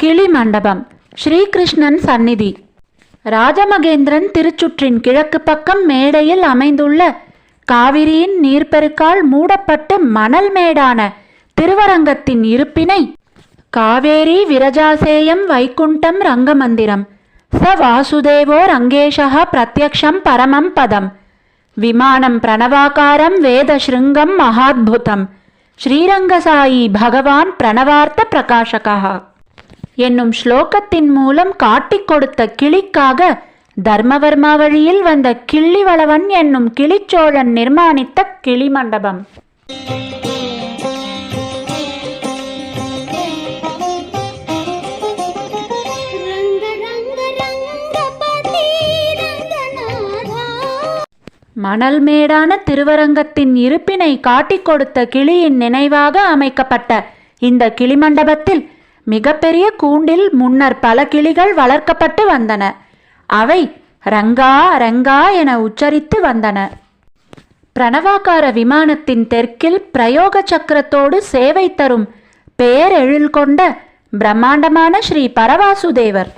கிளி மண்டபம் ஸ்ரீகிருஷ்ணன் சந்நிதி. ராஜமகேந்திரன் திருச்சுற்றின் கிழக்கு பக்கம் மேடையில் அமைந்துள்ள காவிரியின் நீர்ப்பெருக்கால் மூடப்பட்டு மணல் மேடான திருவரங்கத்தின் இருப்பினை காவேரி விரஜாசேயம் வைகுண்டம் ரங்கமந்திரம் ச வாசுதேவோ ரங்கேஷா பிரத்யக்ஷம் பரமம் பதம் விமானம் பிரணவாகாரம் வேத ஸ்ருங்கம் மகாத்புதம் ஸ்ரீரங்கசாயி பகவான் பிரணவார்த்த பிரகாஷகா என்னும் ஸ்லோகத்தின் மூலம் காட்டிக் கொடுத்த கிளிக்காக தர்மவர்மா வழியில் வந்த கிள்ளிவளவன் என்னும் கிளிச்சோழன் நிர்மாணித்த கிளி மண்டபம் மணல் மேடான திருவரங்கத்தின் இருப்பினை காட்டிக் கொடுத்த கிளியின் நினைவாக அமைக்கப்பட்ட இந்த கிளிமண்டபத்தில் மிகப்பெரிய கூண்டில் முன்னர் பல கிளிகள் வளர்க்கப்பட்டு வந்தன. அவை ரங்கா ரங்கா என உச்சரித்து வந்தன. பிரணவாகார விமானத்தின் தெற்கில் பிரயோக சக்கரத்தோடு சேவை தரும் பேரெழில் கொண்ட பிரம்மாண்டமான ஸ்ரீ பரவாசுதேவர்.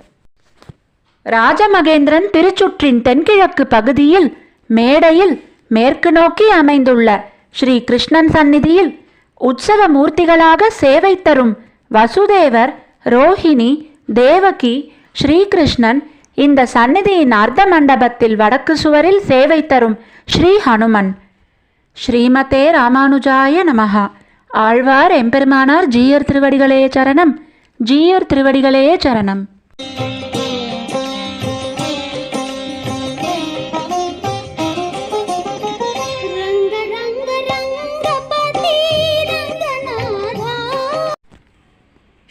ராஜமகேந்திரன் திருச்சுற்றின் தென்கிழக்கு பகுதியில் மேடையில் மேற்கு நோக்கி அமைந்துள்ள ஸ்ரீ கிருஷ்ணன் சந்நிதியில் உற்சவ மூர்த்திகளாக சேவை தரும் வசுதேவர் ரோஹிணி தேவகி ஸ்ரீகிருஷ்ணன் இந்த சந்நிதியின் அர்த்த மண்டபத்தில் வடக்கு சுவரில் சேவை தரும் ஸ்ரீ ஹனுமன். ஸ்ரீமதே ராமானுஜாய நமஹா. ஆழ்வார் எம்பெருமானார் ஜீயர் திருவடிகளே சரணம். ஜீயர் திருவடிகளே சரணம்.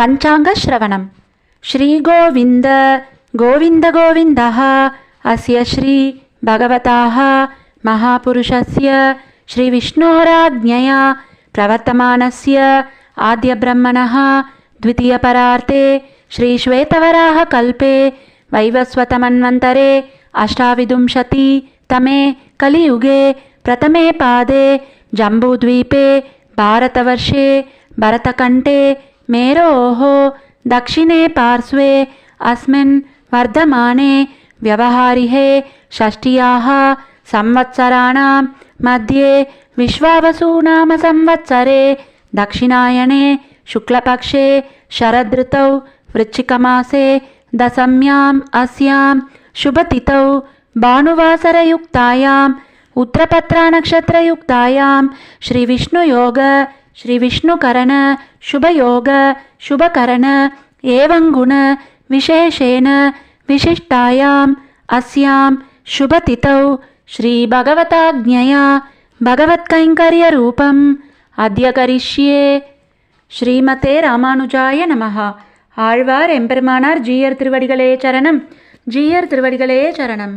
पञ्चाङ्गश्रवणं श्रीगोविन्द गोविन्दगोविन्दः अस्य श्रीभगवताः महापुरुषस्य श्रीविष्णोराज्ञया प्रवर्तमानस्य आद्यब्रह्मणः द्वितीयपरार्थे श्रीश्वेतवराहकल्पे वैवस्वतमन्वन्तरे अष्टाविंशतितमे कलियुगे प्रथमे पादे जम्बूद्वीपे भारतवर्षे भरतकण्ठे मेरोः दक्षिणे पार्श्वे अस्मिन् वर्धमाने व्यवहारिहे षष्ट्याः संवत्सराणां मध्ये विश्वावसूनाम संवत्सरे दक्षिणायणे शुक्लपक्षे शरदृतौ वृश्चिकमासे दशम्याम् अस्यां शुभतिथौ भानुवासरयुक्तायाम् उत्तरपत्रानक्षत्रयुक्तायां श्रीविष्णुयोग श्रीविष्णुकरण शुभयोग शुभकरण एवङ्गुण विशेषेण विशिष्टायाम् अस्यां शुभतिथौ श्रीभगवताज्ञया भगवत्कैङ्कर्यरूपम् अद्य करिष्ये ஸ்ரீமதே ராமானுஜாய நமஹ ஆழ்வார் எம்பெருமானார் ஜீயர் திருவடிகளே சரணம் ஜீயர் திருவடிகளே சரணம்